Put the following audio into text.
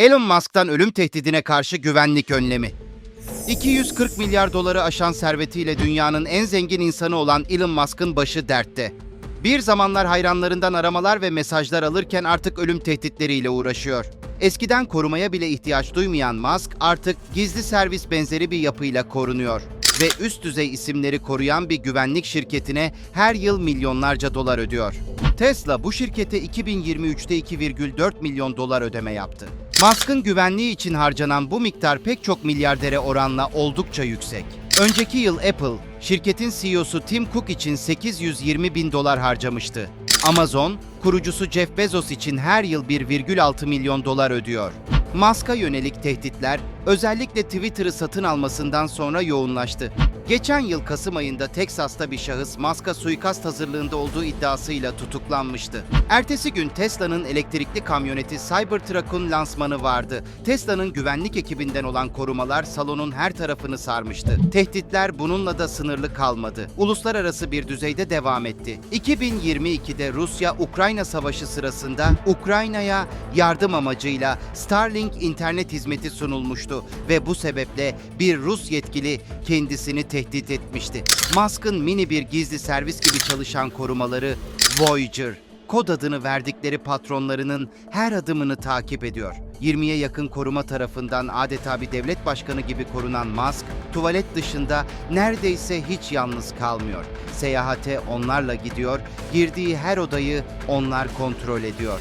Elon Musk'tan ölüm tehdidine karşı güvenlik önlemi. 240 milyar doları aşan servetiyle dünyanın en zengin insanı olan Elon Musk'ın başı dertte. Bir zamanlar hayranlarından aramalar ve mesajlar alırken artık ölüm tehditleriyle uğraşıyor. Eskiden korumaya bile ihtiyaç duymayan Musk artık gizli servis benzeri bir yapıyla korunuyor ve üst düzey isimleri koruyan bir güvenlik şirketine her yıl milyonlarca dolar ödüyor. Tesla bu şirkete 2023'te 2,4 milyon dolar ödeme yaptı. Musk'ın güvenliği için harcanan bu miktar pek çok milyardere oranla oldukça yüksek. Önceki yıl Apple, şirketin CEO'su Tim Cook için 820 bin dolar harcamıştı. Amazon, kurucusu Jeff Bezos için her yıl 1,6 milyon dolar ödüyor. Musk'a yönelik tehditler özellikle Twitter'ı satın almasından sonra yoğunlaştı. Geçen yıl Kasım ayında Teksas'ta bir şahıs Musk'a suikast hazırlığında olduğu iddiasıyla tutuklanmıştı. Ertesi gün Tesla'nın elektrikli kamyoneti Cybertruck'un lansmanı vardı. Tesla'nın güvenlik ekibinden olan korumalar salonun her tarafını sarmıştı. Tehditler bununla da sınırlı kalmadı. Uluslararası bir düzeyde devam etti. 2022'de Rusya-Ukrayna savaşı sırasında Ukrayna'ya yardım amacıyla Starlink internet hizmeti sunulmuştu ve bu sebeple bir Rus yetkili kendisini tehdit etmişti. Musk'ın mini bir gizli servis gibi çalışan korumaları Voyager, kod adını verdikleri patronlarının her adımını takip ediyor. 20'ye yakın koruma tarafından adeta bir devlet başkanı gibi korunan Musk, tuvalet dışında neredeyse hiç yalnız kalmıyor. Seyahate onlarla gidiyor, girdiği her odayı onlar kontrol ediyor.